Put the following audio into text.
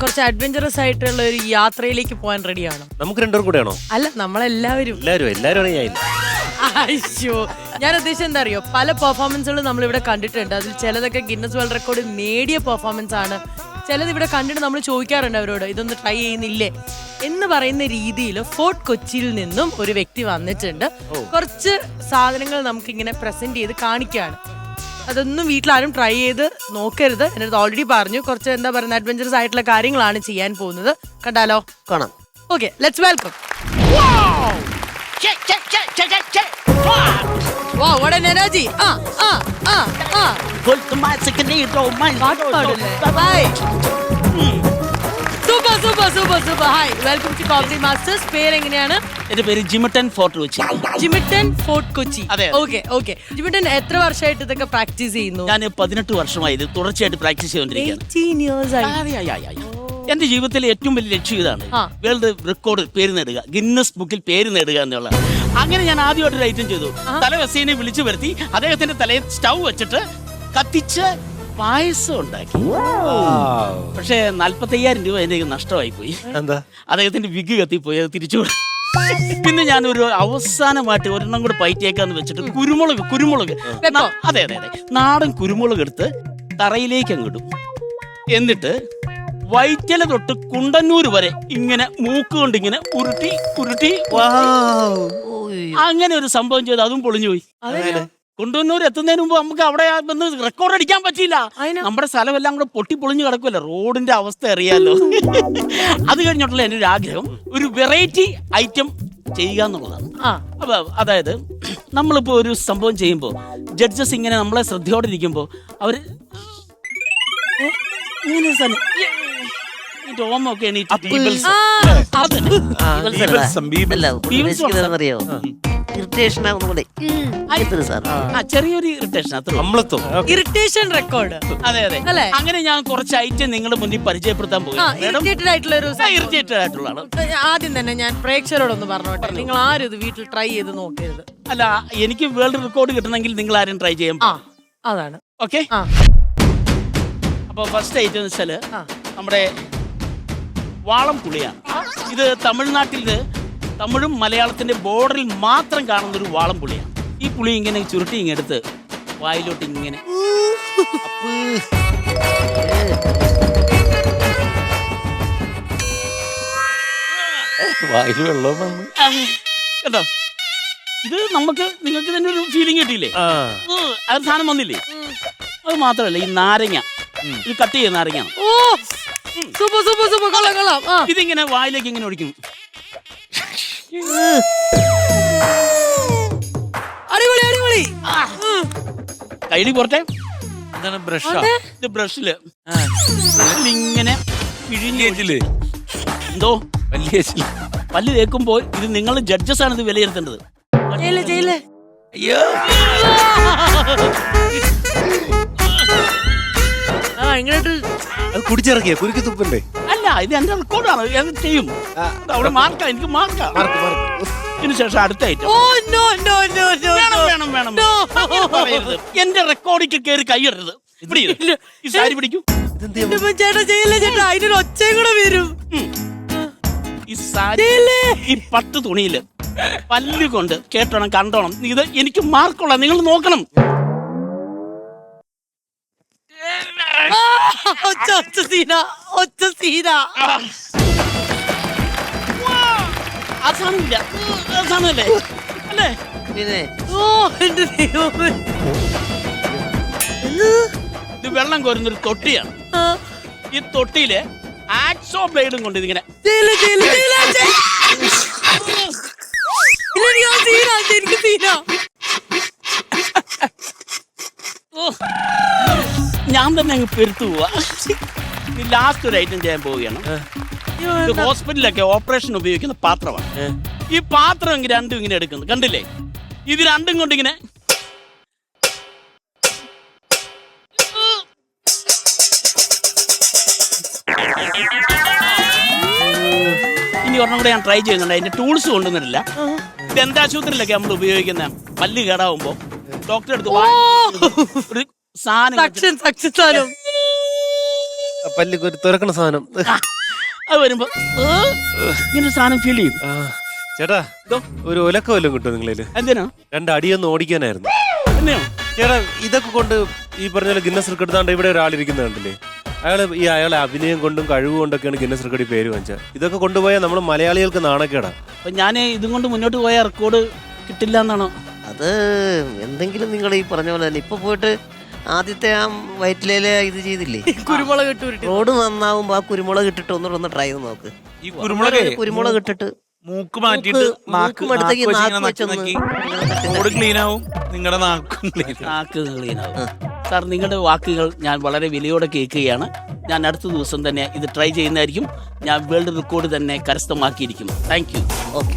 കുറച്ച് അഡ്വഞ്ചറസ് ആയിട്ടുള്ള ഒരു യാത്രയിലേക്ക് പോകാൻ റെഡിയാണ് നമുക്ക് രണ്ടുപേരും കൂടെയാണോ? അല്ല നമ്മളെല്ലാവരും. എല്ലാരും ഞാൻ. അയ്യോ ഞാൻ ഉദ്ദേശിച്ചത് എന്താ അറിയോ പല പെർഫോമൻസുകളും നമ്മൾ ഇവിടെ കണ്ടിട്ടുണ്ട്. അതിൽ ചിലതൊക്കെ ഗിന്നസ് വേൾഡ് റെക്കോർഡ് നേടിയ പെർഫോമൻസ് ആണ്. ചിലത് ഇവിടെ കണ്ടിട്ട് നമ്മൾ ചോദിക്കാറുണ്ട് അവരോട് ഇതൊന്ന് ട്രൈ ചെയ്യുന്നില്ലേ? എന്ന് പറയുന്ന രീതിയിൽ ഫോർട്ട് കൊച്ചിയിൽ നിന്നും ഒരു വ്യക്തി വന്നിട്ടുണ്ട്. കുറച്ച് സാധനങ്ങൾ നമുക്ക് ഇങ്ങനെ പ്രസന്റ് ചെയ്ത് കാണിക്കുകയാണ്. അതൊന്നും വീട്ടിലാരും ട്രൈ ചെയ്ത് നോക്കരുത്. എന്റെ ഓൾറെഡി പറഞ്ഞു. കുറച്ച് എന്താ പറയുന്നത് അഡ്വഞ്ചറസ് ആയിട്ടുള്ള കാര്യങ്ങളാണ് ചെയ്യാൻ പോകുന്നത്. കണ്ടാലോ? കാണാം. Okay let's welcome energy. ആ ആ ആ ആ. പാട്ട് പാടില്ലേ super super. Hi welcome to comedy masters പേര് എങ്ങനെയാണ് എന്റെ പേര് ജിമിട്ടൻ ഫോർട്ട് കൊച്ചി. ജിമിട്ടൻ ഫോർട്ട് കൊച്ചി. അതെ. ഓക്കെ ഓക്കെ ജിമിട്ടൻ എത്ര വർഷമായിട്ട് ഇതൊക്കെ പ്രാക്ടീസ് ചെയ്യുന്നു? ഞാൻ പതിനെട്ട് വർഷമായി ഇത് തുടർച്ചയായിട്ട് പ്രാക്ടീസ് ചെയ്തുകൊണ്ടിരിക്കുകയാണ്. 18 ഇയേഴ്സ് ആയി. ആയി. എന്റെ ജീവിതത്തിലെ ഏറ്റവും വലിയ ലക്ഷ്യം ഇതാണ് ആ. വേൾഡ് റെക്കോർഡ് പേര് നേടുക ഗിന്നസ് ബുക്കിൽ പേര് നേടുക എന്നുള്ള അങ്ങനെ ഞാൻ ആദ്യമായിട്ട് ഒരു ഐറ്റം ചെയ്തു. തല വസീനെ വിളിച്ചു വരുത്തി അദ്ദേഹത്തിന്റെ തലയിൽ സ്റ്റൗ വെച്ചിട്ട് കത്തിച്ച് പായസം ഉണ്ടാക്കി. പക്ഷേ നാല്പത്തി അയ്യായിരം രൂപ എന്റെ കയ്യിൽ നഷ്ടമായി പോയി എന്താ? അദ്ദേഹത്തിന്റെ വിഗ് കത്തിപ്പോയി അത് തിരിച്ചു പിന്നെ ഞാൻ ഒരു അവസാനമായിട്ട് ഒരെണ്ണം കൂടെ പയറ്റിയേക്കാന്ന് വെച്ചിട്ട് കുരുമുളക് കുരുമുളക്. അതെ അതെ അതെ. നാടൻ കുരുമുളക് എടുത്ത് തറയിലേക്ക് അങ്ങിടും എന്നിട്ട് വൈറ്റല തൊട്ട് കുണ്ടന്നൂർ വരെ ഇങ്ങനെ മൂക്ക് കൊണ്ട് ഇങ്ങനെ ഉരുട്ടി ഉരുട്ടി അങ്ങനെ ഒരു സംഭവം ചെയ്ത് അതും പൊളിഞ്ഞു പോയി കുണ്ടന്നൂർ എത്തുന്നതിന് മുമ്പ് നമുക്ക് അവിടെ വന്ന് റെക്കോർഡ് അടിക്കാൻ പറ്റിയില്ല. നമ്മുടെ നമ്മുടെ സ്ഥലമെല്ലാം കൂടെ പൊട്ടി പൊളിഞ്ഞു കിടക്കുമല്ലോ റോഡിന്റെ അവസ്ഥ അറിയാലോ. അത് കഴിഞ്ഞിട്ടുള്ള എന്റെ ഒരു ആഗ്രഹം ഒരു വെറൈറ്റി ഐറ്റം ചെയ്യുക എന്നുള്ളതാണ്. ആ. അപ്പൊ അതായത് നമ്മളിപ്പോ ഒരു സംഭവം ചെയ്യുമ്പോൾ ജഡ്ജസ് ഇങ്ങനെ നമ്മളെ ശ്രദ്ധയോടെ ഇരിക്കുമ്പോൾ അവർ? ഇങ്ങനെ എണീറ്റ് പീപ്പിൾസ്. ഇറിറ്റേഷൻ സാർ ആ ചെറിയൊരു ഇറിറ്റേഷൻ അത്ര അമ്ലത്വം ഇറിറ്റേഷൻ റെക്കോർഡ് അതെ അതെ. അല്ലേ? അങ്ങനെ ഞാൻ കുറച്ച് ഐറ്റം നിങ്ങളുടെ മുന്നിൽ പരിചയപ്പെടുത്താൻ പോകും ഇറിറ്റേറ്റഡ് ആയിട്ടുള്ള ഒരു ഇറിറ്റേറ്റഡ് ആയിട്ടുള്ളതാണ്. ആദ്യം തന്നെ ഞാൻ പ്രേക്ഷകരോടൊന്ന് പറഞ്ഞോട്ടെ. നിങ്ങൾ ആരും ഇത് വീട്ടിൽ ട്രൈ ചെയ്ത് നോക്കരുത്. അല്ല എനിക്ക് വേൾഡ് റെക്കോർഡ് കിട്ടണമെങ്കിൽ നിങ്ങൾ ആരും ട്രൈ ചെയ്യാം അതാണ്. ഓക്കെ? അപ്പോൾ അപ്പൊ ഫസ്റ്റ് ഐറ്റം എന്ന് വെച്ചാൽ നമ്മുടെ വാളം പുളിയാണ് ഇത് തമിഴ്നാട്ടിൽ തമിഴും മലയാളത്തിന്റെ ബോർഡറിൽ മാത്രം കാണുന്ന ഒരു വാളം പുളിയാണ്. ഈ പുളി ഇങ്ങനെ ചുരുട്ടി ഇങ്ങെടുത്ത് വായിലോട്ട് ഇങ്ങനെ. വായിൽ വെള്ളം വന്നു. കേട്ടോ ഇത് നമുക്ക് നിങ്ങൾക്ക് തന്നെ ഒരു ഫീലിംഗ് കിട്ടിയില്ലേ? അത് സാധനം വന്നില്ലേ? അത് മാത്രമല്ല ഈ നാരങ്ങ. ഇത് കട്ട് ചെയ്യുന്ന നാരങ്ങ ഇതിങ്ങനെ വായിലേക്ക് ഇങ്ങനെ ഒഴിക്കും. അടിപൊളി അടിപൊളി. കൈഡി പുറത്തെ എന്താണ് ബ്രഷ് ഇത് ബ്രഷിൽ ഇങ്ങനെ പിഴിഞ്ഞ് എന്തോ? വലിയ പല്ല് തേക്കുമ്പോൾ ഇത് നിങ്ങൾ ജഡ്ജസ് ആണ് ഇത് വിലയിരുത്തേണ്ടത്. അയ്യോ. ആ അത് കുടിച്ചിറക്കിയ കുരുക്കി തുപ്പല്ലേ അല്ല ഇത് എന്റെ റെക്കോർഡാണ്. ഞാൻ ചെയ്യും. അവിടെ മാർക്കാ എനിക്ക് മാർക്കാ മാർക്ക് മാർക്ക് ഇതിനു ശേഷം അടുത്ത item oh no no no no വേണം വേണം വേണം. No. എന്റെ റെക്കോർഡിക്ക് കയറി കൈയിടരുത്. ഇവിടെ ഇരു. ഈ സാരി പിടിക്കൂ. ചേട്ടാ ചെയ്യില്ലേ ചേട്ടാ? അതിനൊരു ഒച്ചയും കൂടെ വരും. ഈ സാരി ഈ പട്ട് തുണിയിൽ പല്ല് കൊണ്ട് കേട്ടോണം കണ്ടോണം. ഇത് എനിക്ക് മാർക്കുള്ള നിങ്ങൾ നോക്കണം. ആ, ഒച്ച ഒച്ച സീന. ഒച്ച സീന ആ. സാധനമല്ലേ. അല്ലേ? പിന്നെ? ഓ എന്റെ ദൈവമേ. ഇത് വെള്ളം കോരുന്നൊരു തൊട്ടിയാണ്. ഈ തൊട്ടിയിൽ ആക്സോ ബ്ലേഡും കൊണ്ട് ഇതിങ്ങനെ ഞാൻ തന്നെ അങ്ങ് പെരുത്തു പോവാ ലാസ്റ്റ് ഒരു ഐറ്റം ചെയ്യാൻ പോവുകയാണ്. ഇത് ഹോസ്പിറ്റലിലൊക്കെ ഓപ്പറേഷൻ ഉപയോഗിക്കുന്ന പാത്രമാണ്. ഈ പാത്രം ഇങ്ങനെ രണ്ടും ഇങ്ങനെ എടുക്കുന്നു. കണ്ടില്ലേ? ഇത് രണ്ടും കൊണ്ട് ഇങ്ങനെ ഇനി ഒരെണ്ണം കൂടെ ഞാൻ ട്രൈ ചെയ്യുന്നുണ്ട്. അതിന്റെ ടൂൾസ് കൊണ്ടുവന്നിട്ടില്ല. ദന്താശുപത്രിയിലൊക്കെ നമ്മൾ ഉപയോഗിക്കുന്ന പല്ല് കേടാവുമ്പോ ഡോക്ടറെ അടുത്ത് ഒരു സാധനം പല്ല് ഒരു തുറക്കണ സാധനം. അത് വരുമ്പോ ഏ, ഇങ്ങനെ സാധനം ഫീൽ ചെയ്യും. ആ, ചേട്ടാ ഒരു ഒലക്ക വല്ലതും കിട്ടും നിങ്ങളേൽ? എന്തിനാ? രണ്ട് അടിയൊന്നും ഓടിക്കാനായിരുന്നു. എന്നെയോ ചേട്ടാ ഇതൊക്കെ കൊണ്ട് ഈ പറഞ്ഞ പോലെ ഗിന്നസ് റെക്കോർഡ് താണ്ട് ഇവിടെ ഒരാളിരിക്കുന്നത് കണ്ടില്ലേ? അയാൾ ഈ അയാളെ അഭിനയം കൊണ്ടും കഴിവ് കൊണ്ടൊക്കെയാണ് ഗിന്നസ് റിക്കോർഡിൽ പേര് വാങ്ങിച്ചത്. ഇതൊക്കെ കൊണ്ടുപോയാൽ നമ്മൾ മലയാളികൾക്ക് നാണക്കേടാ. അപ്പൊ ഞാൻ ഇതും കൊണ്ട് മുന്നോട്ട് പോയ റെക്കോർഡ് കിട്ടില്ല എന്നാണോ? അത് എന്തെങ്കിലും നിങ്ങൾ ഈ പറഞ്ഞ പോലെ തന്നെ. ഇപ്പൊ പോയിട്ട് ആദ്യത്തെ ആ വയറ്റിലേലെ ഇത് ചെയ്തില്ലേ? കുരുമുളക് ഇട്ട് റോഡ് നന്നാവുമ്പോ ആ കുരുമുളക് ഇട്ടിട്ട് ഒന്നുകൂടെ ഒന്ന് ട്രൈ ചെയ്ത് നോക്ക്. ഈ കുരുമുളകേ കുരുമുളക് ഇട്ടിട്ട് മൂക്ക് മാറ്റിയിട്ട് മൂക്ക് നാക്ക് റോഡ് ക്ലീൻ ആവും നിങ്ങളുടെ നാക്കും ക്ലീൻ ക്ലീൻ സാർ നിങ്ങളുടെ വാക്കുകൾ ഞാൻ വളരെ വിലയോടെ കേൾക്കുകയാണ്. ഞാൻ അടുത്ത ദിവസം തന്നെ ഇത് ട്രൈ ചെയ്യുന്നതായിരിക്കും. ഞാൻ വേൾഡ് റെക്കോർഡ് തന്നെ കരസ്ഥമാക്കിയിരിക്കും താങ്ക് യു ഓക്കെ